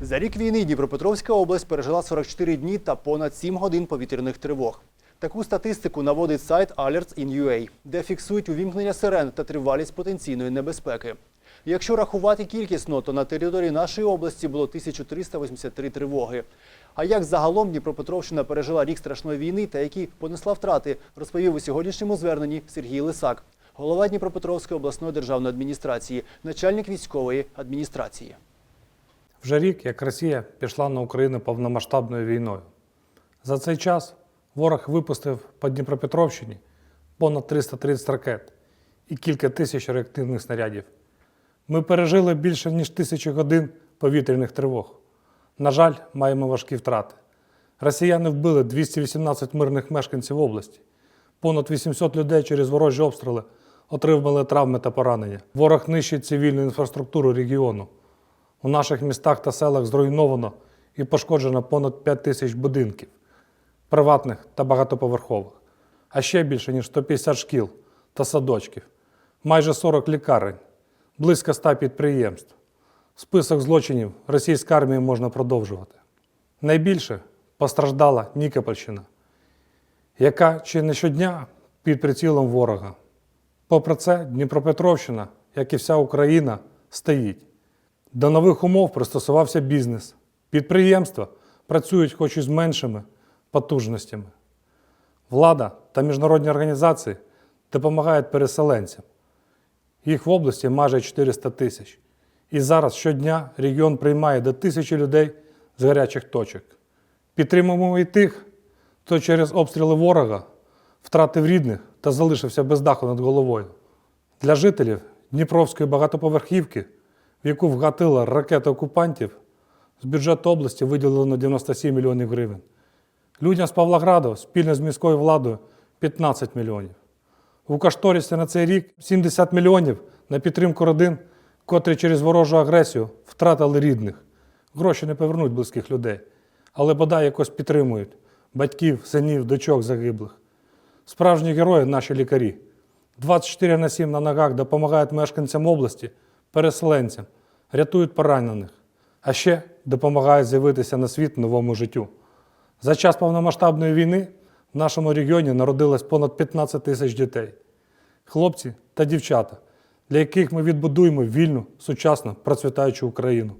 За рік війни Дніпропетровська область пережила 44 дні та понад 7 годин повітряних тривог. Таку статистику наводить сайт Alerts in UA, де фіксують увімкнення сирен та тривалість потенційної небезпеки. Якщо рахувати кількісно, то на території нашої області було 1383 тривоги. А як загалом Дніпропетровщина пережила рік страшної війни та які понесла втрати, розповів у сьогоднішньому зверненні Сергій Лисак, голова Дніпропетровської обласної державної адміністрації, начальник військової адміністрації. Вже рік, як Росія пішла на Україну повномасштабною війною. За цей час ворог випустив по Дніпропетровщині понад 330 ракет і кілька тисяч реактивних снарядів. Ми пережили більше ніж тисячу годин повітряних тривог. На жаль, маємо важкі втрати. Росіяни вбили 218 мирних мешканців області. Понад 800 людей через ворожі обстріли отримали травми та поранення. Ворог нищить цивільну інфраструктуру регіону. У наших містах та селах зруйновано і пошкоджено понад 5 тисяч будинків, приватних та багатоповерхових, а ще більше, ніж 150 шкіл та садочків, майже 40 лікарень, близько 100 підприємств. Список злочинів російської армії можна продовжувати. Найбільше постраждала Нікопольщина, яка чи не щодня під прицілом ворога. Попри це, Дніпропетровщина, як і вся Україна, стоїть. До нових умов пристосувався бізнес. Підприємства працюють хоч і з меншими потужностями. Влада та міжнародні організації допомагають переселенцям. Їх в області майже 400 тисяч. І зараз щодня регіон приймає до тисячі людей з гарячих точок. Підтримуємо і тих, хто через обстріли ворога втратив рідних та залишився без даху над головою. Для жителів Дніпровської багатоповерхівки, в яку вгатила ракета окупантів, з бюджету області виділено 97 мільйонів гривень. Людям з Павлограду спільно з міською владою 15 мільйонів. У кошторисі на цей рік 70 мільйонів на підтримку родин, котрі через ворожу агресію втратили рідних. Гроші не повернуть близьких людей, але бодай якось підтримують батьків, синів, дочок загиблих. Справжні герої наші лікарі. 24 на 7 на ногах допомагають мешканцям області, переселенцям, рятують поранених, а ще допомагають з'явитися на світ новому життю. За час повномасштабної війни в нашому регіоні народилось понад 15 тисяч дітей, хлопці та дівчата, для яких ми відбудуємо вільну, сучасну, процвітаючу Україну.